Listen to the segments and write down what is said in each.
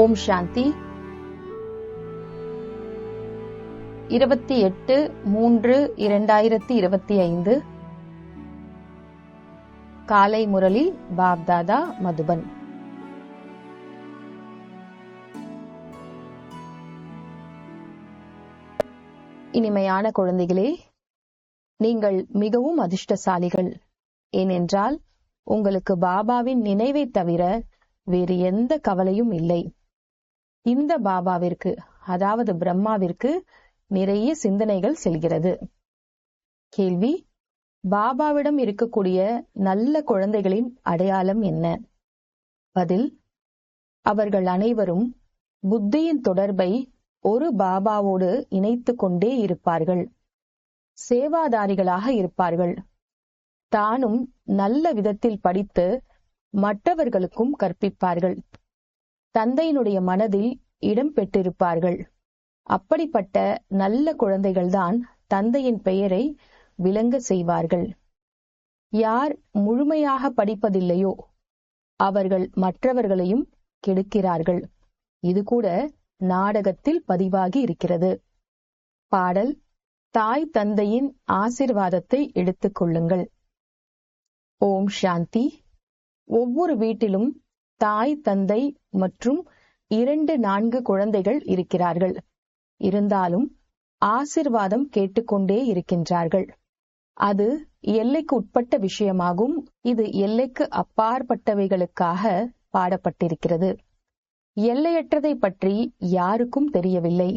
ஓம் சாந்தி. இருபத்தி எட்டு மூன்று இரண்டாயிரத்தி இருபத்தி ஐந்து. காலை முரளி பாப்தாதா மதுபன். இனிமையான குழந்தைகளே நீங்கள் மிகவும் அதிர்ஷ்டசாலிகள். ஏனென்றால் உங்களுக்கு பாபாவின் நினைவை தவிர வேறு எந்த கவலையும் இல்லை. இந்த பாபாவிற்கு அதாவது பிரம்மாவிற்கு நிறைய சிந்தனைகள் செல்கிறது. கேள்வி பாபாவிடம் இருக்கக்கூடிய நல்ல குழந்தைகளின் அடையாளம் என்ன? பதில் அவர்கள் அனைவரும் புத்தியின் தொடர்பை ஒரு பாபாவோடு இணைத்து கொண்டே இருப்பார்கள். சேவாதாரிகளாக இருப்பார்கள். தானும் நல்ல விதத்தில் படித்து மற்றவர்களுக்கும் கற்பிப்பார்கள். தந்தையினுடைய மனதில் இடம் பெற்றிருப்பார்கள். அப்படிப்பட்ட நல்ல குழந்தைகள்தான் தந்தையின் பெயரை விளங்க செய்வார்கள். யார் முழுமையாக படிப்பதில்லையோ அவர்கள் மற்றவர்களையும் கெடுக்கிறார்கள். இது கூட நாடகத்தில் பதிவாகி இருக்கிறது. பாடல் தாய் தந்தையின் ஆசிர்வாதத்தை எடுத்துக் கொள்ளுங்கள். ஓம் சாந்தி. ஒவ்வொரு வீட்டிலும் தாய் தந்தை மற்றும் இரண்டு நான்கு குழந்தைகள் இருக்கிறார்கள். இருந்தாலும் ஆசிர்வாதம் கேட்டுக்கொண்டே இருக்கின்றார்கள். அது எல்லைக்கு உட்பட்ட விஷயமாகும். இது எல்லைக்கு அப்பாற்பட்டவைகளுக்காக பாடப்பட்டிருக்கிறது. எல்லையற்றதை பற்றி யாருக்கும் தெரியவில்லை.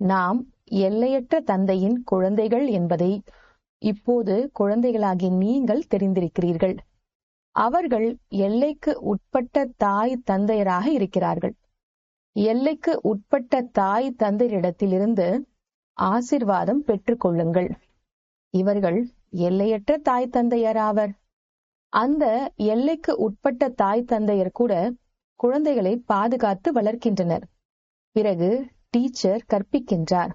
நாம் எல்லையற்ற தந்தையின் குழந்தைகள் என்பதை இப்போது குழந்தைகளாகி நீங்கள் தெரிந்திருக்கிறீர்கள். அவர்கள் எல்லைக்கு உட்பட்ட தாய் தந்தையராக இருக்கிறார்கள். எல்லைக்கு உட்பட்ட தாய் தந்தையரிடத்திலிருந்து ஆசிர்வாதம் பெற்றுக்கொள்ளுங்கள். இவர்கள் எல்லையற்ற தாய் தந்தையராவர் அந்த எல்லைக்கு உட்பட்ட தாய் தந்தையர் கூட குழந்தைகளை பாதுகாத்து வளர்க்கின்றனர். பிறகு டீச்சர் கற்பிக்கின்றார்.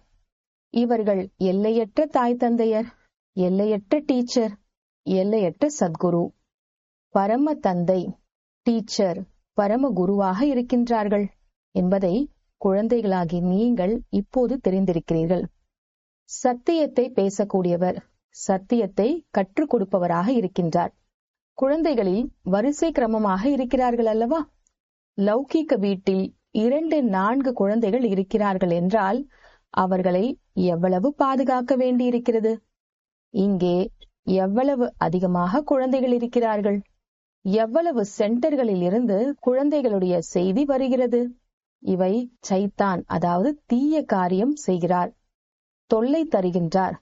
இவர்கள் எல்லையற்ற தாய் தந்தையர் எல்லையற்ற டீச்சர் எல்லையற்ற சத்குரு. பரம தந்தை டீச்சர் பரம குருவாக இருக்கின்றார்கள் என்பதை குழந்தைகளாகி நீங்கள் இப்போது தெரிந்திருக்கிறீர்கள். சத்தியத்தை பேசக்கூடியவர் சத்தியத்தை கற்றுக் கொடுப்பவராக இருக்கின்றார். குழந்தைகளில் வரிசை கிரமமாக இருக்கிறார்கள் அல்லவா? லௌகீக வீட்டில் இரண்டு நான்கு குழந்தைகள் இருக்கிறார்கள் என்றால் அவர்களை எவ்வளவு பாதுகாக்க வேண்டியிருக்கிறது? இங்கே எவ்வளவு அதிகமாக குழந்தைகள் இருக்கிறார்கள்? எவ்வளவு சென்டர்களில் இருந்து குழந்தைகளுடைய செய்தி வருகிறது? இவை சைத்தான் அதாவது தீய காரியம் செய்கிறார். தொல்லை தருகின்றார்.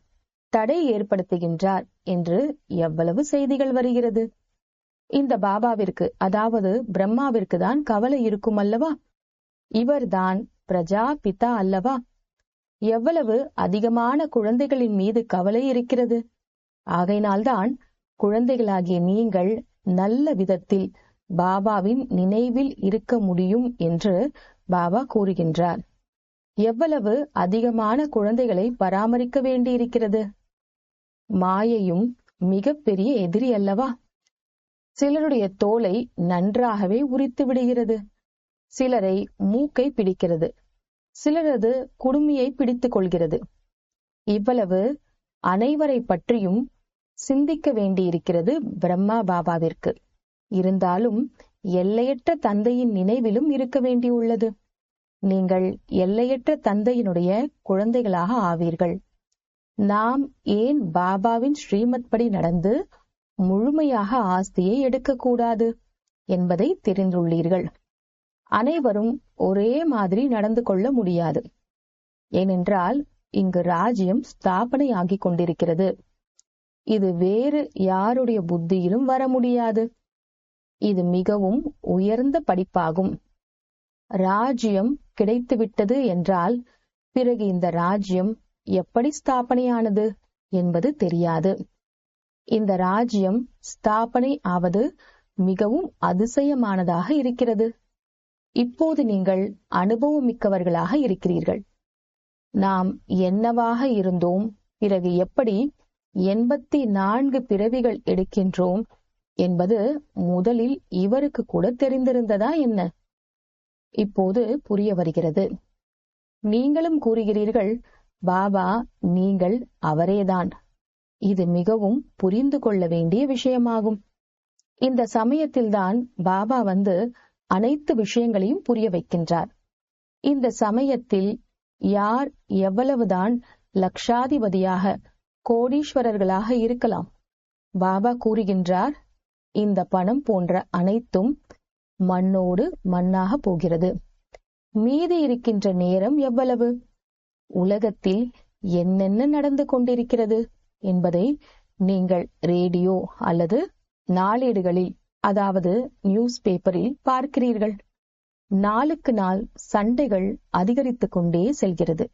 தடை ஏற்படுத்துகின்றார் என்று எவ்வளவு செய்திகள் வருகிறது? இந்த பாபாவிற்கு அதாவது பிரம்மாவிற்கு தான் கவலை இருக்கும் அல்லவா? இவர்தான் பிரஜா பிதா அல்லவா? எவ்வளவு அதிகமான குழந்தைகளின் மீது கவலை இருக்கிறது? ஆகையினால்தான் குழந்தைகளாகிய நீங்கள் நல்ல விதத்தில் பாபாவின் நினைவில் இருக்க முடியும் என்று பாபா கூறுகின்றார். எவ்வளவு அதிகமான குழந்தைகளை பராமரிக்க வேண்டியிருக்கிறது? மாயையும் மிகப்பெரிய எதிரி அல்லவா? சிலருடைய தோலை நன்றாகவே உரித்து விடுகிறது. சிலரை மூக்கை பிடிக்கிறது. சிலரது குடுமியை பிடித்துக் கொள்கிறது. இவ்வளவு அனைவரை பற்றியும் சிந்திக்க வேண்டியிருக்கிறது பிரம்மா பாபாவிற்கு. இருந்தாலும் எல்லையற்ற தந்தையின் நினைவிலும் இருக்க வேண்டியுள்ளது. நீங்கள் எல்லையற்ற தந்தையினுடைய குழந்தைகளாக ஆவீர்கள். நாம் ஏன் பாபாவின் ஸ்ரீமத் படி நடந்து முழுமையாக ஆஸ்தியை எடுக்கக்கூடாது என்பதை தெரிந்துள்ளீர்கள். அனைவரும் ஒரே மாதிரி நடந்து கொள்ள முடியாது. ஏனென்றால் இங்கு ராஜ்யம் ஸ்தாபனை ஆகிக் கொண்டிருக்கிறது. இது வேறு யாருடைய புத்தியிலும் வர முடியாது. இது மிகவும் உயர்ந்த படிப்பாகும். ராஜ்யம் கிடைத்துவிட்டது என்றால் பிறகு இந்த ராஜ்யம் எப்படி ஸ்தாபனையானது என்பது தெரியாது. இந்த ராஜ்யம் ஸ்தாபனை ஆவது மிகவும் அதிசயமானதாக இருக்கிறது. இப்போது நீங்கள் அனுபவமிக்கவர்களாக இருக்கிறீர்கள். நாம் என்னவாக இருந்தோம்? பிறகு எப்படி எண்பத்தி நான்கு பிறவிகள் எடுக்கின்றோம் என்பது முதலில் இவருக்கு கூட தெரிந்திருந்ததா என்ன? இப்போது புரிய வருகிறது. நீங்களும் கூறுகிறீர்கள் பாபா நீங்கள் அவரேதான். இது மிகவும் புரிந்து கொள்ள வேண்டிய விஷயமாகும். இந்த சமயத்தில்தான் பாபா வந்து அனைத்து விஷயங்களையும் புரிய வைக்கின்றார். இந்த சமயத்தில் யார் எவ்வளவுதான் லக்ஷாதிபதியாக கோடீஸ்வரர்களாக இருக்கலாம். பாபா கூறுகின்றார் இந்த பணம் போன்ற அனைத்தும் மண்ணோடு மண்ணாக போகிறது. மீதி இருக்கின்ற நேரம் எவ்வளவு? உலகத்தில் என்னென்ன நடந்து கொண்டிருக்கிறது என்பதை நீங்கள் ரேடியோ அல்லது நாளேடுகளில் அதாவது நியூஸ் பேப்பரில் பார்க்கிறீர்கள். நாளுக்கு நாள் சண்டைகள் அதிகரித்துக் கொண்டே செல்கிறது.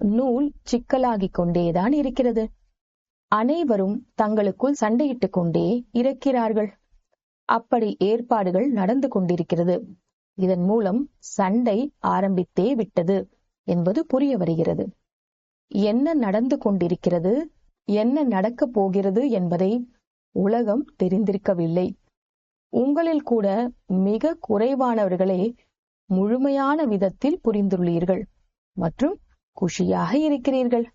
நூல் சிக்கலாகிக் கொண்டேதான் இருக்கிறது. அனைவரும் தங்களுக்குள் சண்டையிட்டுக் கொண்டே இருக்கிறார்கள். அப்படி ஏற்பாடுகள் நடந்து கொண்டிருக்கிறது. இதன் மூலம் சண்டை ஆரம்பித்தே விட்டது என்பது புரிய வருகிறது. என்ன நடந்து கொண்டிருக்கிறது என்ன நடக்கப் போகிறது என்பதை உலகம் தெரிந்திருக்கவில்லை. உங்களில் கூட மிக குறைவானவர்களே முழுமையான விதத்தில் புரிந்துள்ளீர்கள் மற்றும் குஷியாக இருக்கிறீர்கள்.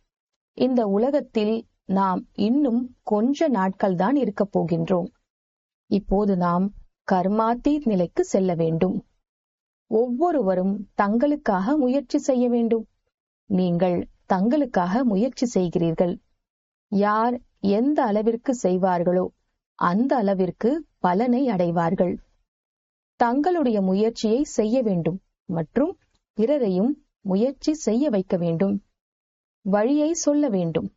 இந்த உலகத்தில் நாம் இன்னும் கொஞ்ச நாட்கள் தான் இருக்கப் போகின்றோம். இப்போது நாம் கர்மாத்தீத் நிலைக்கு செல்ல வேண்டும். ஒவ்வொருவரும் தங்களுக்காக முயற்சி செய்ய வேண்டும். நீங்கள் தங்களுக்காக முயற்சி செய்கிறீர்கள். யார் எந்த அளவிற்கு செய்வார்களோ அந்த அளவிற்கு பலனை அடைவார்கள். தங்களுடைய முயற்சியை செய்ய வேண்டும் மற்றும் பிறரையும் முயற்சி செய்ய வைக்க வேண்டும். வழியை சொல்ல வேண்டும்.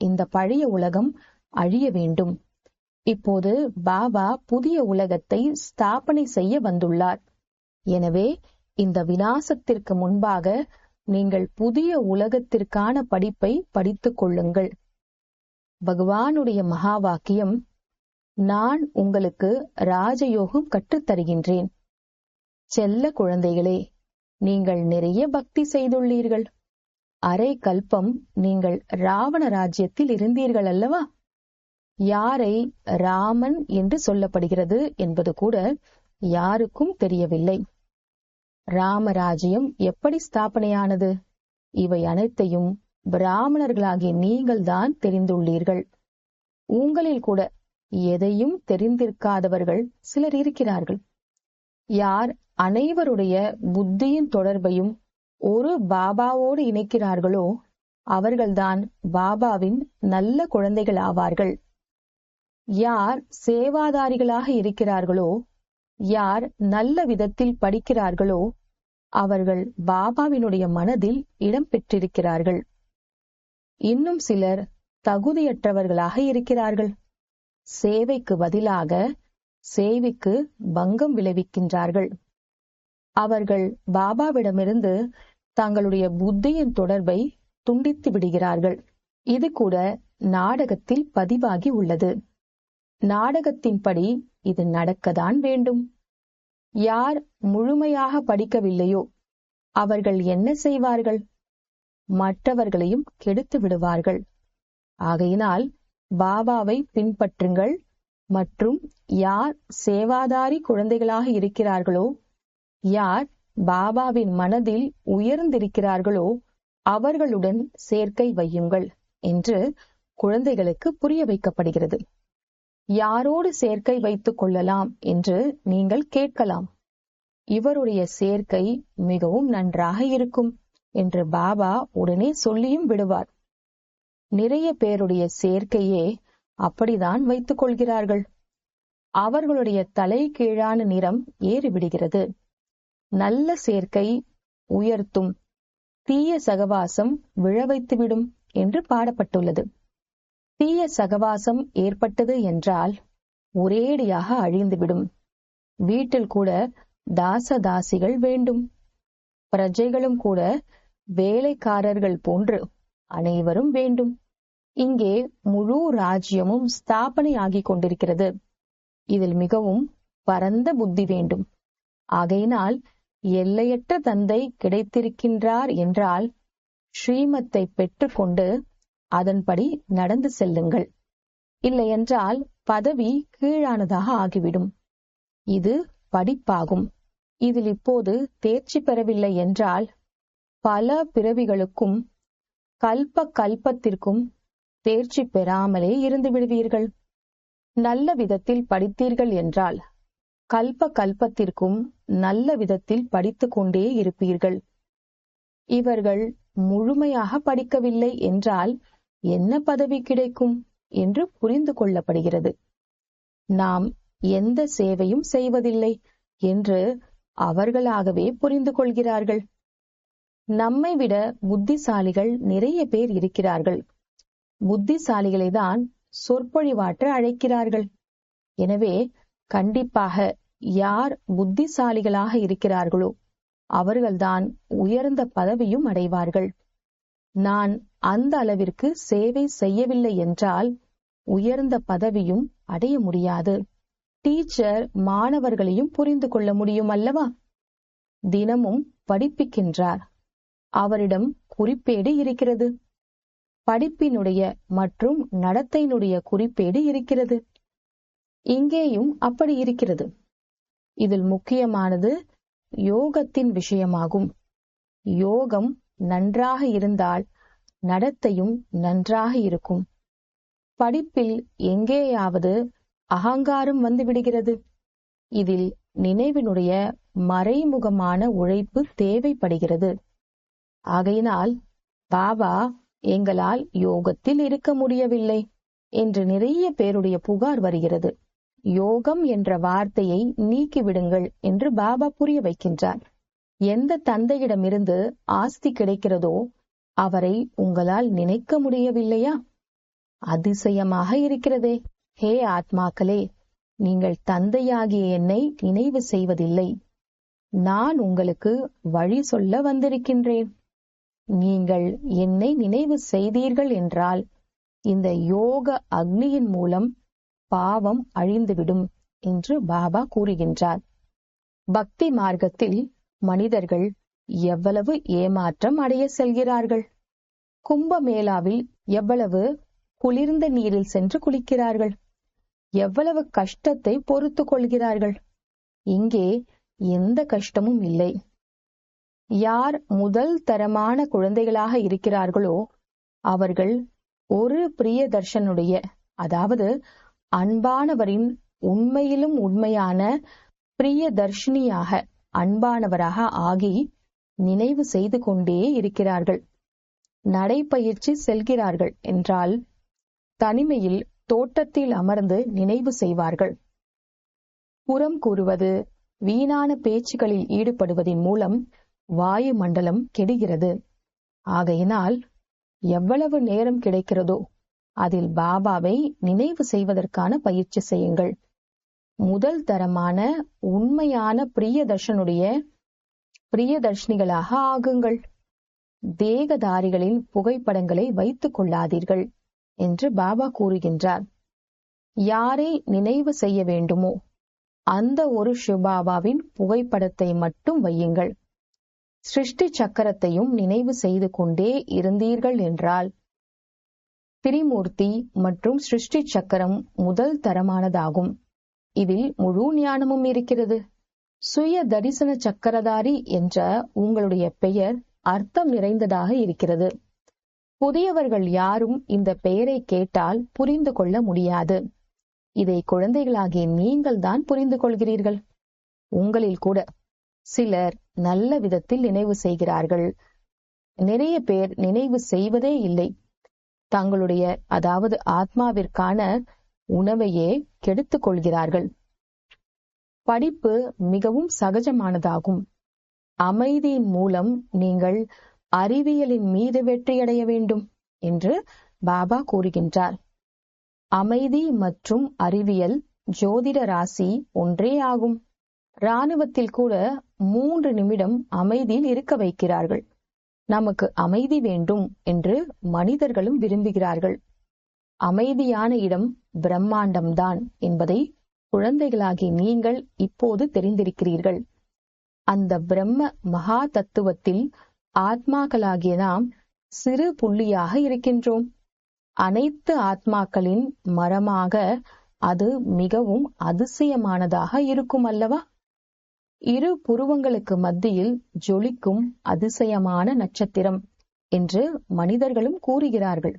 இந்த பழைய உலகம் அழிய வேண்டும். இப்போது பாபா புதிய உலகத்தை ஸ்தாபனை செய்ய வந்துள்ளார். எனவே இந்த வினாசத்திற்கு முன்பாக நீங்கள் புதிய உலகத்திற்கான படிப்பை படித்துக் கொள்ளுங்கள். பகவானுடைய மகா வாக்கியம் நான் உங்களுக்கு ராஜயோகம் கற்றுத் தருகின்றேன் செல்ல குழந்தைகளே நீங்கள் நிறைய பக்தி செய்துள்ளீர்கள். அரை கல்பம் நீங்கள் ராவண ராஜ்யத்தில் இருந்தீர்கள் அல்லவா? யாரை ராமன் என்று சொல்லப்படுகிறது என்பது கூட யாருக்கும் தெரியவில்லை. ராமராஜ்யம் எப்படி ஸ்தாபனையானது? இவை அனைத்தையும் பிராமணர்களாகிய நீங்கள்தான் தெரிந்துள்ளீர்கள். உங்களில் கூட எதையும் தெரிந்திருக்காதவர்கள் சிலர் இருக்கிறார்கள். யார் அனைவருடைய புத்தியின் தொடர்பையும் ஒரு பாபாவோடு இணைக்கிறார்களோ அவர்கள்தான் பாபாவின் நல்ல குழந்தைகள் ஆவார்கள். யார் சேவாதாரிகளாக இருக்கிறார்களோ யார் நல்ல விதத்தில் படிக்கிறார்களோ அவர்கள் பாபாவினுடைய மனதில் இடம் பெற்றிருக்கிறார்கள். இன்னும் சிலர் தகுதியற்றவர்களாக இருக்கிறார்கள். சேவைக்கு பதிலாக சேவைக்கு பங்கம் விளைவிக்கின்றார்கள். அவர்கள் பாபாவிடமிருந்து தங்களுடைய புத்தியின் தொடர்பை துண்டித்து விடுகிறார்கள். இது கூட நாடகத்தில் பதிவாகி உள்ளது. நாடகத்தின்படி இது நடக்கத்தான் வேண்டும். யார் முழுமையாக படிக்கவில்லையோ அவர்கள் என்ன செய்வார்கள்? மற்றவர்களையும் கெடுத்து விடுவார்கள். ஆகையினால் பாபாவை பின்பற்றுங்கள் மற்றும் யார் சேவாதாரி குழந்தைகளாக இருக்கிறார்களோ யார் பாபாவின் மனதில் உயர்ந்திருக்கிறார்களோ அவர்களுடன் சேர்க்கை வையுங்கள் என்று குழந்தைகளுக்கு புரிய வைக்கப்படுகிறது. யாரோடு சேர்க்கை வைத்துக் கொள்ளலாம் என்று நீங்கள் கேட்கலாம். இவருடைய சேர்க்கை மிகவும் நன்றாக இருக்கும் என்று பாபா உடனே சொல்லியும் விடுவார். நிறைய பேருடைய சேர்க்கையே அப்படிதான் வைத்துக் கொள்கிறார்கள். அவர்களுடைய தலை கீழான நிறம் ஏறிவிடுகிறது. நல்ல சேர்க்கை உயர்த்தும். தீய சகவாசம் விழவைத்துவிடும் என்று பாடப்பட்டுள்ளது. தீய சகவாசம் ஏற்பட்டது என்றால் ஒரேடியாக அழிந்துவிடும். வீட்டில் கூட தாச தாசிகள் வேண்டும். பிரஜைகளும் கூட வேலைக்காரர்கள் போன்று அனைவரும் வேண்டும். இங்கே முழு ராஜ்யமும் ஸ்தாபனை ஆகிக் கொண்டிருக்கிறது. இதில் மிகவும் பரந்த புத்தி வேண்டும். ஆகையினால் எல்லையற்ற தந்தை கிடைத்திருக்கின்றார் என்றால் ஸ்ரீமத்தை பெற்றுக்கொண்டு அதன்படி நடந்து செல்லுங்கள். இல்லையென்றால் பதவி கீழானதாக ஆகிவிடும். இது படிப்பாகும். இதில் இப்போது தேர்ச்சி பெறவில்லை என்றால் பல பிறவிகளுக்கும் கல்ப கல்பத்திற்கும் தேர்ச்சி பெறாமலே இருந்து விடுவீர்கள். நல்ல விதத்தில் படித்தீர்கள் என்றால் கல்ப கல்பத்திற்கும் நல்ல விதத்தில் படித்துக் கொண்டே இருப்பீர்கள். இவர்கள் முழுமையாக படிக்கவில்லை என்றால் என்ன பதவி கிடைக்கும் என்று புரிந்து கொள்ளப்படுகிறது. நாம் எந்த சேவையும் செய்வதில்லை என்று அவர்களாகவே புரிந்து கொள்கிறார்கள். நம்மை விட புத்திசாலிகள் நிறைய பேர் இருக்கிறார்கள். புத்திசாலிகளை தான் சொற்பொழிவாற்ற அழைக்கிறார்கள். எனவே கண்டிப்பாக யார் புத்திசாலிகளாக இருக்கிறார்களோ அவர்கள்தான் உயர்ந்த பதவியும் அடைவார்கள். நான் அந்த அளவிற்கு சேவை செய்யவில்லை என்றால் உயர்ந்த பதவியும் அடைய முடியாது. டீச்சர் மாணவர்களையும் புரிந்து கொள்ள முடியும் அல்லவா? தினமும் படிப்பிக்கின்றார். அவரிடம் குறிப்பேடு இருக்கிறது. படிப்பினுடைய மற்றும் நடத்தையினுடைய குறிப்பேடு இருக்கிறது. இங்கேயும் அப்படி இருக்கிறது. இதில் முக்கியமானது யோகத்தின் விஷயமாகும். யோகம் நன்றாக இருந்தால் நடத்தையும் நன்றாக இருக்கும். படிப்பில் எங்கேயாவது அகங்காரம் வந்து விடுகிறது. இதில் நினைவினுடைய மறைமுகமான உழைப்பு தேவைப்படுகிறது. ஆகையினால் பாபா எங்களால் யோகத்தில் இருக்க முடியவில்லை என்று நிறைய பேருடைய புகார் வருகிறது. யோகம் என்ற வார்த்தையை நீக்கிவிடுங்கள் என்று பாபா புரிய வைக்கின்றார். எந்த தந்தையிடமிருந்து ஆஸ்தி கிடைக்கிறதோ அவரை உங்களால் நினைக்க முடியவில்லையா? அதிசயமாக இருக்கிறதே. ஹே ஆத்மாக்களே நீங்கள் தந்தையாகிய என்னை நினைவு செய்வதில்லை. நான் உங்களுக்கு வழி சொல்ல வந்திருக்கின்றேன். நீங்கள் என்னை நினைவு செய்தீர்கள் என்றால் இந்த யோக அக்னியின் மூலம் பாவம் அழிந்துவிடும் என்று பாபா கூறுகின்றார். பக்தி மார்க்கத்தில் மனிதர்கள் எவ்வளவு ஏமாற்றம் அடைய செல்கிறார்கள்? கும்பமேளாவில் எவ்வளவு குளிர்ந்த நீரில் சென்று குளிக்கிறார்கள்? எவ்வளவு கஷ்டத்தை பொறுத்து கொள்கிறார்கள்? இங்கே எந்த கஷ்டமும் இல்லை. யார் முதல் தரமான குழந்தைகளாக இருக்கிறார்களோ அவர்கள் ஒரு பிரியதர்ஷனுடைய அதாவது அன்பானவரின் உண்மையிலும் உண்மையான பிரியதர்ஷினியாக அன்பானவராக ஆகி நினைவு செய்து கொண்டே இருக்கிறார்கள். நடைப்பயிற்சி செல்கிறார்கள் என்றால் தனிமையில் தோட்டத்தில் அமர்ந்து நினைவு செய்வார்கள். புறம் கூறுவது வீணான பேச்சுகளில் ஈடுபடுவதன் மூலம் வாயு மண்டலம் கெடுகிறது. ஆகையினால் எவ்வளவு நேரம் கிடைக்கிறதோ அதில் பாபாவை நினைவு செய்வதற்கான பயிற்சி செய்யுங்கள். முதல் தரமான உண்மையான பிரியதர்ஷனுடைய பிரியதர்ஷினிகளாக ஆகுங்கள். தேகதாரிகளின் புகைப்படங்களை வைத்துக் கொள்ளாதீர்கள் என்று பாபா கூறுகின்றார். யாரை நினைவு செய்ய வேண்டுமோ அந்த ஒரு சிவபாபாவின் புகைப்படத்தை மட்டும் வையுங்கள். சிருஷ்டி சக்கரத்தையும் நினைவு செய்து கொண்டே இருந்தீர்கள் என்றால் திரிமூர்த்தி மற்றும் சிருஷ்டி சக்கரம் முதல் தரமானதாகும். இதில் முழு ஞானமும் இருக்கிறது. சுய தரிசன சக்கரதாரி என்ற உங்களுடைய பெயர் அர்த்தம் நிறைந்ததாக இருக்கிறது. புதியவர்கள் யாரும் இந்த பெயரை கேட்டால் புரிந்து கொள்ள முடியாது. இதை குழந்தைகளாகிய நீங்கள் தான் புரிந்து கொள்கிறீர்கள். உங்களில் கூட சிலர் நல்ல விதத்தில் நினைவு செய்கிறார்கள். நிறைய பேர் நினைவு செய்வதே இல்லை. தங்களுடைய அதாவது ஆத்மாவிற்கான உணவையே கெடுத்துக் கொள்கிறார்கள். படிப்பு மிகவும் சகஜமானதாகும். அமைதியின் மூலம் நீங்கள் அறிவியலின் மீது வெற்றியடைய வேண்டும் என்று பாபா கூறுகின்றார். அமைதி மற்றும் அறிவியல் ஜோதிட ராசி ஒன்றே ஆகும். ராணுவத்தில் கூட மூன்று நிமிடம் அமைதியில் இருக்க வைக்கிறார்கள். நமக்கு அமைதி வேண்டும் என்று மனிதர்களும் விரும்புகிறார்கள். அமைதியான இடம் பிரம்மாண்டம்தான் என்பதை குழந்தைகளாகிய நீங்கள் இப்போது தெரிந்திருக்கிறீர்கள். அந்த பிரம்ம மகா தத்துவத்தில் ஆத்மாக்களாகிய நாம் சிறு புள்ளியாக இருக்கின்றோம். அனைத்து ஆத்மாக்களின் மரமாக அது மிகவும் அதிசயமானதாக இருக்கும் அல்லவா? இரு புருவங்களுக்கு மத்தியில் ஜொலிக்கும் அதிசயமான நட்சத்திரம் என்று மனிதர்களும் கூறுகிறார்கள்.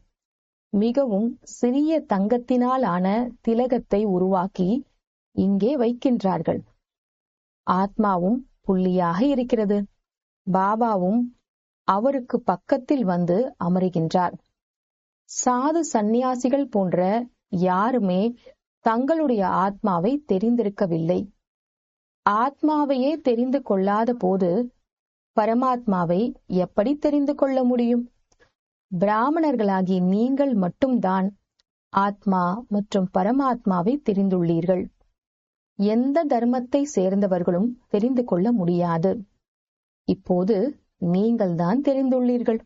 மிகவும் சிறிய தங்கத்தினால் ஆன திலகத்தை உருவாக்கி இங்கே வைக்கின்றார்கள். ஆத்மாவும் புள்ளியாக இருக்கிறது. பாபாவும் அவருக்கு பக்கத்தில் வந்து அமருகின்றார். சாது சந்நியாசிகள் போன்ற யாருமே தங்களுடைய ஆத்மாவை தெரிந்திருக்கவில்லை. ஆத்மாவையே தெரிந்து கொள்ளாத போது பரமாத்மாவை எப்படி தெரிந்து கொள்ள முடியும்? பிராமணர்களாகி நீங்கள் மட்டும்தான் ஆத்மா மற்றும் பரமாத்மாவை தெரிந்துள்ளீர்கள். எந்த தர்மத்தை சேர்ந்தவர்களும் தெரிந்து கொள்ள முடியாது. இப்போது நீங்கள்தான் தெரிந்துள்ளீர்கள்.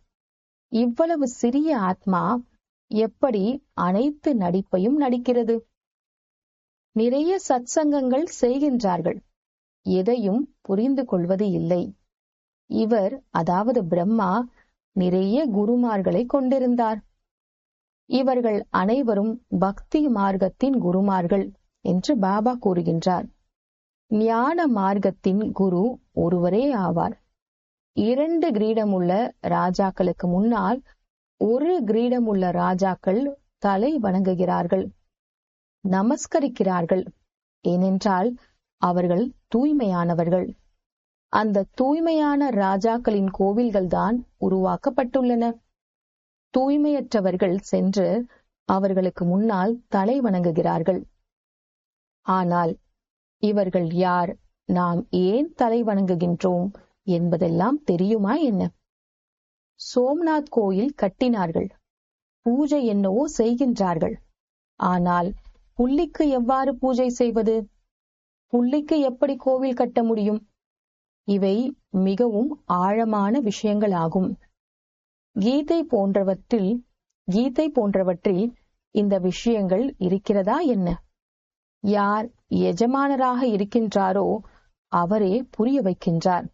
இவ்வளவு சிறிய ஆத்மா எப்படி அனைத்து நடிப்பையும் நடிக்கிறது? நிறைய சத்சங்கங்கள் செய்கின்றார்கள். எதையும் புரிந்து கொள்வது இல்லை. இவர் அதாவது பிரம்மா நிறைய குருமார்களை கொண்டிருந்தார். இவர்கள் அனைவரும் பக்தி மார்க்கத்தின் குருமார்கள் என்று பாபா கூறுகின்றார். ஞான மார்க்கத்தின் குரு ஒருவரே ஆவார். இரண்டு கிரீடமுள்ள ராஜாக்களுக்கு முன்னால் ஒரு கிரீடமுள்ள ராஜாக்கள் தலை வணங்குகிறார்கள் நமஸ்கரிக்கிறார்கள். ஏனென்றால் அவர்கள் தூய்மையானவர்கள். அந்த தூய்மையான ராஜாக்களின் கோவில்கள்தான் உருவாக்கப்பட்டுள்ளன. தூய்மையற்றவர்கள் சென்று அவர்களுக்கு முன்னால் தலை வணங்குகிறார்கள். ஆனால் இவர்கள் யார்? நாம் ஏன் தலை வணங்குகின்றோம்? என்பதெல்லாம் தெரியுமா என்ன? சோம்நாத் கோயில் கட்டினார்கள். பூஜை என்னவோ செய்கின்றார்கள். ஆனால் புள்ளிக்கு எவ்வாறு பூஜை செய்வது? புள்ளிக்கு எப்படி கோவில் கட்ட முடியும்? இவை மிகவும் ஆழமான விஷயங்களாகும். கீதை போன்றவற்றில் கீதை போன்றவற்றில் இந்த விஷயங்கள் இருக்கிறதா என்ன? யார் எஜமானராக இருக்கின்றாரோ அவரே புரிய வைக்கின்றார்.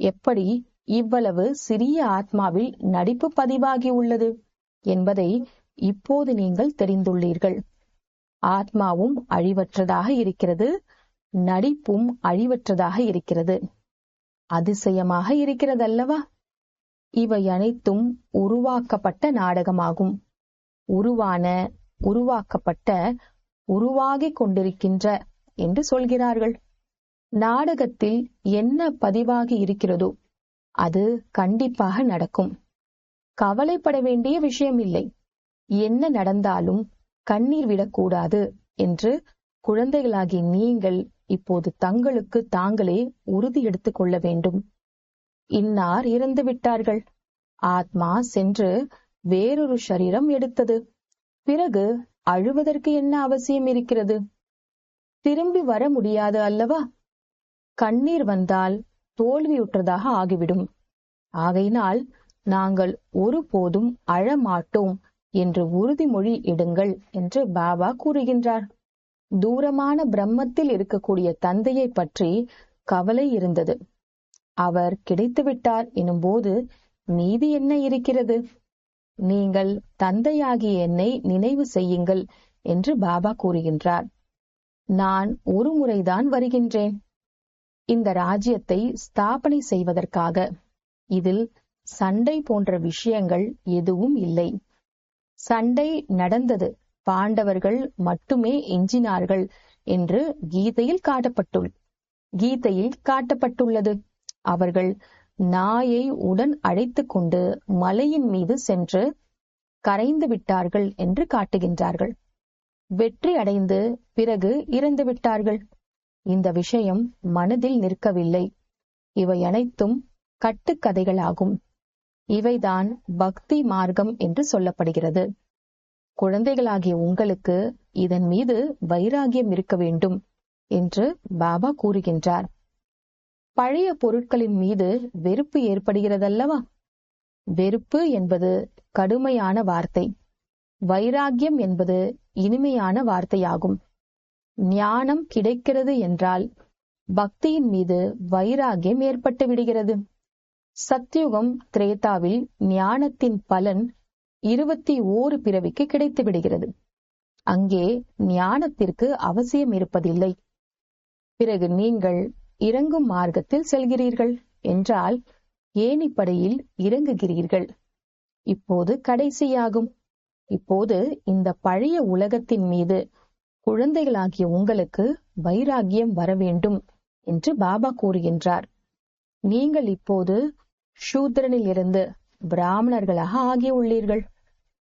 எப்படி இவ்வளவு சிறிய ஆத்மாவில் நடிப்பு பதிவாகி உள்ளது என்பதை இப்போது நீங்கள் தெரிந்துள்ளீர்கள். ஆத்மாவும் அழிவற்றதாக இருக்கிறது நடிப்பும் அழிவற்றதாக இருக்கிறது. அதிசயமாக இருக்கிறதல்லவா? இவை அனைத்தும் உருவாக்கப்பட்ட நாடகமாகும். உருவான உருவாக்கப்பட்ட உருவாகிக் கொண்டிருக்கின்ற என்று சொல்கிறார்கள். நாடகத்தில் என்ன பதிவாகி இருக்கிறதோ அது கண்டிப்பாக நடக்கும். கவலைப்பட வேண்டிய விஷயம் இல்லை என்ன நடந்தாலும் கண்ணீர் விடக்கூடாது என்று குழந்தைகளாகி நீங்கள் இப்போது தங்களுக்கு தாங்களே உறுதி எடுத்துக் கொள்ள வேண்டும். இன்னார் இறந்து விட்டார்கள். ஆத்மா சென்று வேறொரு சரீரம் எடுத்தது. பிறகு அழுவதற்கு என்ன அவசியம் இருக்கிறது? திரும்பி வர முடியாது அல்லவா? கண்ணீர் வந்தால் தோல்வியுற்றதாக ஆகிவிடும். ஆகையினால் நாங்கள் ஒருபோதும் அழமாட்டோம் என்று உறுதிமொழி எடுங்கள் என்று பாபா கூறுகின்றார். தூரமான பிரம்மத்தில் இருக்கக்கூடிய தந்தையை பற்றி கவலை இருந்தது. அவர் கிடைத்துவிட்டார் எனும்போது மீதி என்ன இருக்கிறது? நீங்கள் தந்தையாகிய என்னை நினைவு செய்யுங்கள் என்று பாபா கூறுகின்றார். நான் ஒரு முறைதான் வருகின்றேன். இந்த ராஜ்யத்தை ஸ்தாபனை செய்வதற்காக. இதில் சண்டை போன்ற விஷயங்கள் எதுவும் இல்லை. சண்டை நடந்தது. பாண்டவர்கள் மட்டுமே எஞ்சினார்கள் என்று கீதையில் காட்டப்பட்டுள் கீதையில் காட்டப்பட்டுள்ளது. அவர்கள் நாயை உடன் அழைத்து கொண்டு மலையின் மீது சென்று கரைந்து விட்டார்கள் என்று காட்டுகின்றார்கள். வெற்றி அடைந்து பிறகு இறந்து விட்டார்கள். இந்த விஷயம் மனதில் நிற்கவில்லை. இவை அனைத்தும் கட்டுக்கதைகளாகும். இவைதான் பக்தி மார்க்கம் என்று சொல்லப்படுகிறது. குழந்தைகளாகிய உங்களுக்கு இதன் மீது வைராகியம் இருக்க வேண்டும் என்று பாபா கூறுகின்றார். பழைய பொருட்களின் மீது வெறுப்பு ஏற்படுகிறதல்லவா? வெறுப்பு என்பது கடுமையான வார்த்தை. வைராகியம் என்பது இனிமையான வார்த்தையாகும். ஞானம் கிடைக்கிறது என்றால் பக்தியின் மீது வைராகியம் ஏற்பட்டு விடுகிறது. சத்யுகம் திரேதாவில் ஞானத்தின் பலன் இருபத்தி ஓரு பிறவிக்கு கிடைத்து விடுகிறது. அங்கே ஞானத்திற்கு அவசியம் இருப்பதில்லை. பிறகு நீங்கள் இறங்கும் மார்க்கத்தில் செல்கிறீர்கள் என்றால் ஏணிப்படையில் இறங்குகிறீர்கள். இப்போது கடைசியாகும். இப்போது இந்த பழைய உலகத்தின் மீது குழந்தைகளாகிய உங்களுக்கு வைராகியம் வர வேண்டும் என்று பாபா கூறுகின்றார். நீங்கள் இப்போது சூத்திரனில் இருந்து பிராமணர்களாக ஆகியுள்ளீர்கள்.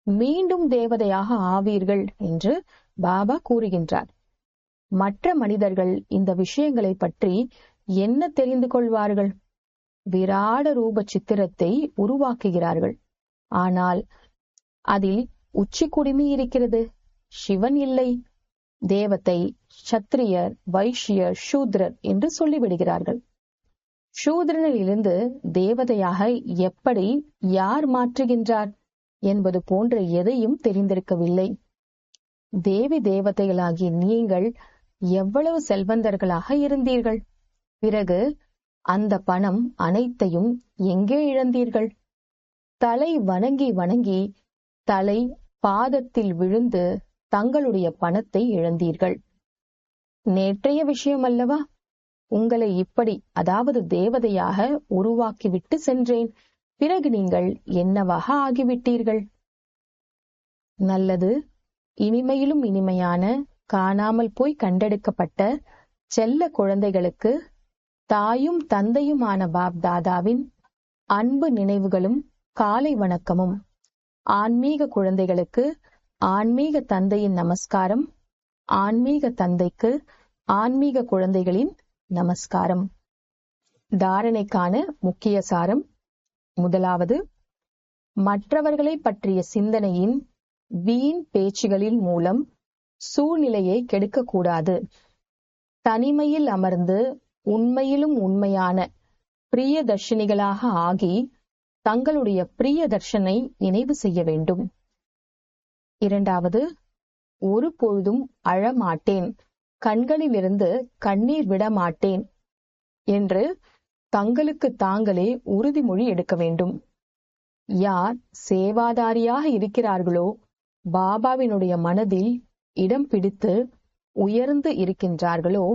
மீண்டும் தேவதையாக ஆவீர்கள் என்று பாபா கூறுகின்றார். மற்ற மனிதர்கள் இந்த விஷயங்களை பற்றி என்ன தெரிந்து கொள்வார்கள்? விராட ரூப சித்திரத்தை உருவாக்குகிறார்கள். ஆனால் அதில் உச்சி குடுமி இருக்கிறது. சிவன் இல்லை. தேவத்தை சத்திரியர் வைஷ்யர் சூத்ரர் என்று சொல்லிவிடுகிறார்கள். சூத்ரனில் இருந்து தேவதையாக எப்படி யார் மாற்றுகின்றார்? என்பது போன்ற எதையும் தெரிந்திருக்கவில்லை. தேவி தேவதைகளாகிய நீங்கள் எவ்வளவு செல்வந்தர்களாக இருந்தீர்கள்? பிறகு அந்த பணம் அனைத்தையும் எங்கே இழந்தீர்கள்? தலை வணங்கி வணங்கி தலை பாதத்தில் விழுந்து தங்களுடைய பணத்தை இழந்தீர்கள். நேற்றைய விஷயம் அல்லவா உங்களை இப்படி அதாவது தேவதையாக உருவாக்கிவிட்டு சென்றேன். பிறகு நீங்கள் என்னவாக ஆகிவிட்டீர்கள்? நல்லது. இனிமையிலும் இனிமையான காணாமல் போய் கண்டெடுக்கப்பட்ட செல்ல குழந்தைகளுக்கு தாயும் தந்தையுமான பாப் தாதாவின் அன்பு நினைவுகளும் காலை வணக்கமும். ஆன்மீக குழந்தைகளுக்கு ஆன்மீக தந்தையின் நமஸ்காரம். ஆன்மீக தந்தைக்கு ஆன்மீக குழந்தைகளின் நமஸ்காரம். தாரணைக்கான முக்கிய சாரம் முதலாவது மற்றவர்களை பற்றிய சிந்தனையின் வீண் பேச்சுகளின் மூலம் சூழ்நிலையை கெடுக்கக்கூடாது. தனிமையில் அமர்ந்து உண்மையிலும் உண்மையான பிரியதர்ஷினிகளாக ஆகி தங்களுடைய பிரியதர்ஷனை நினைவு செய்ய வேண்டும். இரண்டாவது ஒரு பொழுதும் அழமாட்டேன். கண்களிலிருந்து கண்ணீர் விட மாட்டேன் என்று தங்களுக்கு தாங்களே உறுதிமொழி எடுக்க வேண்டும். யார் சேவாதாரியாக இருக்கிறார்களோ பாபாவினுடைய மனதில் இடம் பிடித்து உயர்ந்து இருக்கின்றார்களோ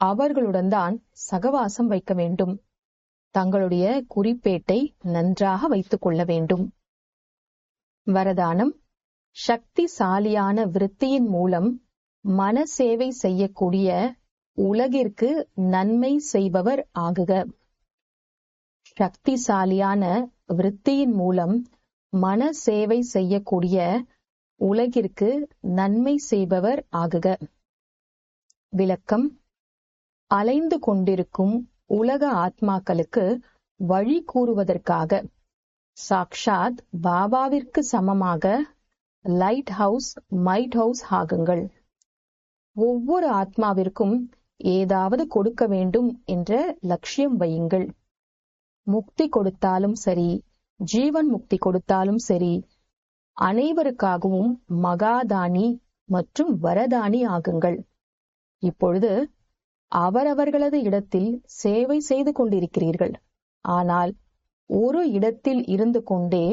அவர்களுடன் தான் சகவாசம் வைக்க வேண்டும். தங்களுடைய குறிப்பேட்டை நன்றாக வைத்துக் கொள்ள வேண்டும். வரதானம். சக்திசாலியான விருத்தியின் மூலம் மன சேவை செய்யக்கூடிய உலகிற்கு நன்மை செய்பவர் ஆகுக. சக்திசாலியான விருத்தியின் மூலம் மன சேவை செய்யக்கூடிய உலகிற்கு நன்மை செய்பவர் ஆகுக. விளக்கம். அலைந்து கொண்டிருக்கும் உலக ஆத்மாக்களுக்கு வழி கூறுவதற்காக சாக்ஷாத் பாபாவிற்கு சமமாக லைட் ஹவுஸ் மைட் ஹவுஸ் ஆகுங்கள். ஒவ்வொரு ஆத்மாவிற்கும் ஏதாவது கொடுக்க வேண்டும் என்ற லட்சியம் வையுங்கள். முக்தி கொடுத்தாலும் சரி ஜீவன் முக்தி கொடுத்தாலும் சரி அனைவருக்காகவும் மகாதானி மற்றும் வரதானி ஆகுங்கள். இப்பொழுது அவரவர்களது இடத்தில் சேவை செய்து கொண்டிருக்கிறீர்கள். ஆனால் ஒரு இடத்தில் இருந்து கொண்டே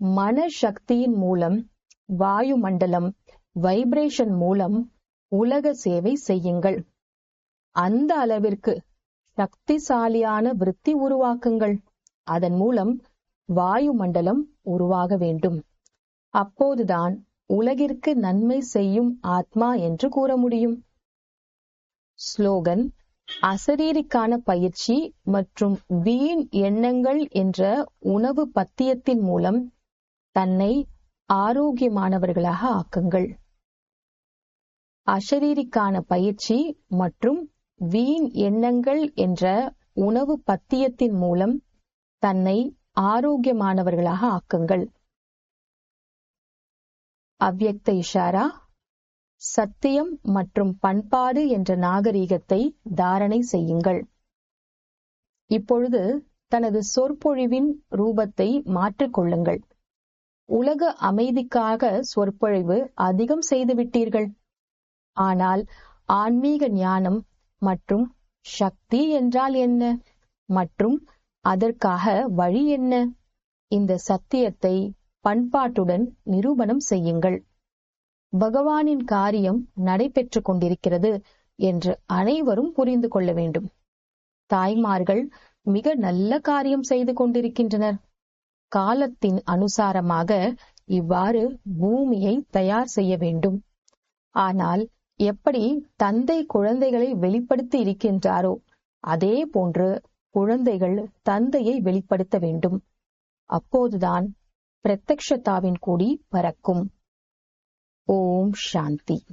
மன சக்தியின் மூலம் வாயு மண்டலம் வைப்ரேஷன் மூலம் உலக சேவை செய்யுங்கள். அந்த அளவிற்கு சக்திசாலியான விருத்தி உருவாக்குங்கள். அதன் மூலம் வாயு மண்டலம் உருவாக வேண்டும். அப்போதுதான் உலகிற்கு நன்மை செய்யும் ஆத்மா என்று கூற முடியும். ஸ்லோகன் அசரீரிக்கான பயிற்சி மற்றும் வீண் எண்ணங்கள் என்ற உணவு பத்தியத்தின் மூலம் தன்னை ஆரோக்கியமானவர்களாக ஆக்குங்கள். அசரீரிக்கான பயிற்சி மற்றும் வீண் எண்ணங்கள் என்ற உணவு பத்தியத்தின் மூலம் தன்னை ஆரோக்கியமானவர்களாக ஆக்குங்கள். அவ்யக்த இஷாரா சத்தியம் மற்றும் பண்பாடு என்ற நாகரீகத்தை தாரணை செய்யுங்கள். இப்பொழுது தனது சொற்பொழிவின் ரூபத்தை மாற்றிக்கொள்ளுங்கள் உலக அமைதிக்காக சொற்பொழிவு அதிகம் செய்துவிட்டீர்கள். ஆனால் ஆன்மீக ஞானம் மற்றும் சக்தி என்றால் என்ன? மற்றும் அதற்காக வழி என்ன? இந்த சத்தியத்தை பண்பாட்டுடன் நிரூபணம் செய்யுங்கள். பகவானின் காரியம் நடைபெற்று கொண்டிருக்கிறது என்று அனைவரும் புரிந்து கொள்ள வேண்டும். தாய்மார்கள் மிக நல்ல காரியம் செய்து கொண்டிருக்கின்றனர். காலத்தின் அனுசாரமாக இவ்வாறு பூமியை தயார் செய்ய வேண்டும். ஆனால் எப்படி தந்தை குழந்தைகளை வெளிப்படுத்தி இருக்கின்றாரோ அதே போன்று குழந்தைகள் தந்தையை வெளிப்படுத்த வேண்டும். அப்போதுதான் பிரத்யக்ஷதாவின் கொடி பறக்கும். ஓம் சாந்தி.